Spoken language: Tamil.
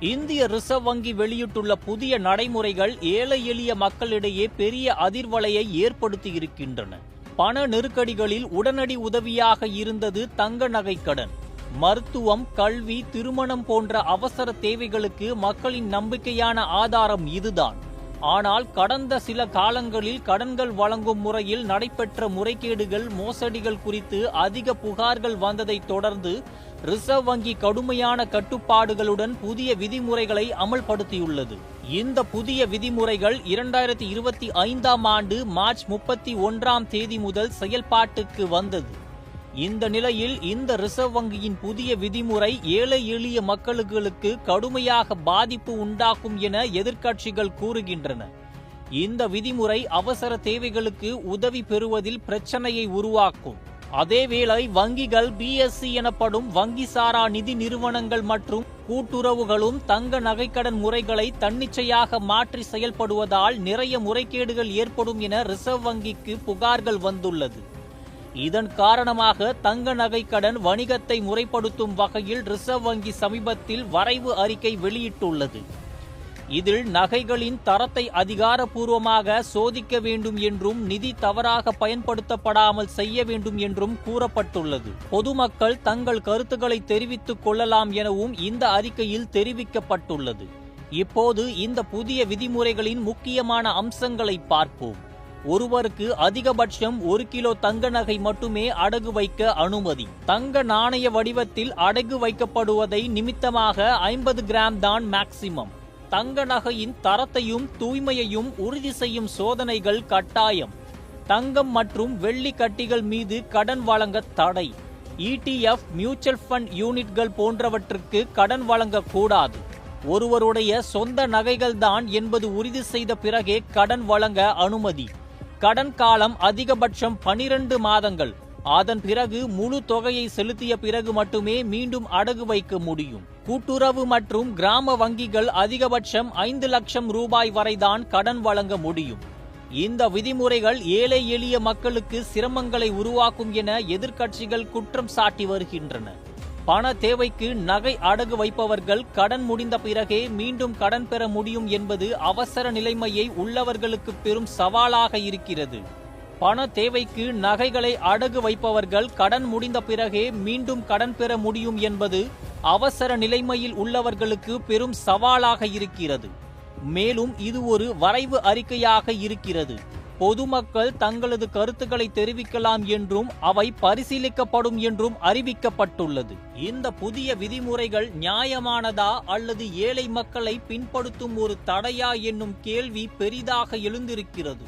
இந்திய ரிசர்வ் வங்கி வெளியிட்டுள்ள புதிய நடைமுறைகள் ஏழை எளிய மக்களிடையே பெரிய அதிர்வலையை ஏற்படுத்தியிருக்கின்றன. பண நெருக்கடிகளில் உடனடி உதவியாக இருந்தது தங்க நகை கடன். மருத்துவம் கல்வி திருமணம் போன்ற அவசர தேவைகளுக்கு மக்களின் நம்பிக்கையான ஆதாரம் இதுதான். ஆனால் கடந்த சில காலங்களில் கடன்கள் வழங்கும் முறையில் நடைபெற்ற முறைகேடுகள் மோசடிகள் குறித்து அதிக புகார்கள் வந்ததைத் தொடர்ந்து ரிசர்வ் வங்கி கடுமையான கட்டுப்பாடுகளுடன் புதிய விதிமுறைகளை அமல்படுத்தியுள்ளது. இந்த புதிய விதிமுறைகள் இரண்டாயிரத்தி இருபத்தி ஐந்தாம் ஆண்டு மார்ச் முப்பத்தி ஒன்றாம் தேதி முதல் செயல்பாட்டுக்கு வந்தது. இந்த நிலையில் இந்த ரிசர்வ் வங்கியின் புதிய விதிமுறை ஏழை எளிய மக்களுக்கு கடுமையாக பாதிப்பு உண்டாக்கும் என எதிர்க்கட்சிகள் கூறுகின்றன. இந்த விதிமுறை அவசர தேவைகளுக்கு உதவி பெறுவதில் பிரச்சனையை உருவாக்கும். அதேவேளை வங்கிகள் பிஎஸ்சி எனப்படும் வங்கி சாரா நிதி நிறுவனங்கள் மற்றும் கூட்டுறவுகளும் தங்க நகைக்கடன் முறைகளை தன்னிச்சையாக மாற்றி செயல்படுவதால் நிறைய முறைகேடுகள் ஏற்படும் என ரிசர்வ் வங்கிக்கு புகார்கள் வந்துள்ளது. இதன் காரணமாக தங்க நகை கடன் வணிகத்தை முறைப்படுத்தும் வகையில் ரிசர்வ் வங்கி சமீபத்தில் வரைவு அறிக்கை வெளியிட்டுள்ளது. இதில் நகைகளின் தரத்தை அதிகாரப்பூர்வமாக சோதிக்க வேண்டும் என்றும் நிதி தவறாக பயன்படுத்தப்படாமல் செய்ய வேண்டும் என்றும் கூறப்பட்டுள்ளது. பொதுமக்கள் தங்கள் கருத்துக்களை தெரிவித்துக் கொள்ளலாம் எனவும் இந்த அறிக்கையில் தெரிவிக்கப்பட்டுள்ளது. இப்போது இந்த புதிய விதிமுறைகளின் முக்கியமான அம்சங்களை பார்ப்போம். ஒருவருக்கு அதிகபட்சம் ஒரு கிலோ தங்க நகை மட்டுமே அடகு வைக்க அனுமதி. தங்க நாணய வடிவத்தில் அடகு வைக்கப்படுவதை நிமித்தமாக ஐம்பது கிராம் தான் மேக்சிமம். தங்க நகையின் தரத்தையும் தூய்மையையும் உறுதி செய்யும் சோதனைகள் கட்டாயம். தங்கம் மற்றும் வெள்ளி கட்டிகள் மீது கடன் வழங்க தடை. இடிஎஃப் மியூச்சுவல் ஃபண்ட் யூனிட்கள் போன்றவற்றுக்கு கடன் வழங்கக்கூடாது. ஒருவருடைய சொந்த நகைகள்தான் என்பது உறுதி செய்த பிறகே கடன் வழங்க அனுமதி. கடன் காலம் அதிகபட்சம் பனிரெண்டு மாதங்கள். அதன் பிறகு முழு தொகையை செலுத்திய பிறகு மட்டுமே மீண்டும் அடகு வைக்க முடியும். கூட்டுறவு மற்றும் கிராம வங்கிகள் அதிகபட்சம் ஐந்து லட்சம் ரூபாய் வரைதான் கடன் வழங்க முடியும். இந்த விதிமுறைகள் ஏழை எளிய மக்களுக்கு சிரமங்களை உருவாக்கும் என எதிர்க்கட்சிகள் குற்றம் சாட்டி வருகின்றன. பண தேவைக்கு நகை அடகு வைப்பவர்கள் கடன் முடிந்த பிறகே மீண்டும் கடன் பெற முடியும் என்பது அவசர நிலைமையை உள்ளவர்களுக்கு பெரும் சவாலாக இருக்கிறது. பண தேவைக்கு நகைகளை அடகு வைப்பவர்கள் கடன் முடிந்த பிறகே மீண்டும் கடன் பெற முடியும் என்பது அவசர நிலைமையில் உள்ளவர்களுக்கு பெரும் சவாலாக இருக்கிறது. மேலும் இது ஒரு வரைவு அறிக்கையாக இருக்கிறது. பொதுமக்கள் தங்களது கருத்துக்களை தெரிவிக்கலாம் என்றும் அவை பரிசீலிக்கப்படும் என்றும் அறிவிக்கப்பட்டுள்ளது. இந்த புதிய விதிமுறைகள் நியாயமானதா அல்லது ஏழை மக்களை பின்படுத்தும் ஒரு தடையா என்னும் கேள்வி பெரிதாக எழுந்திருக்கிறது.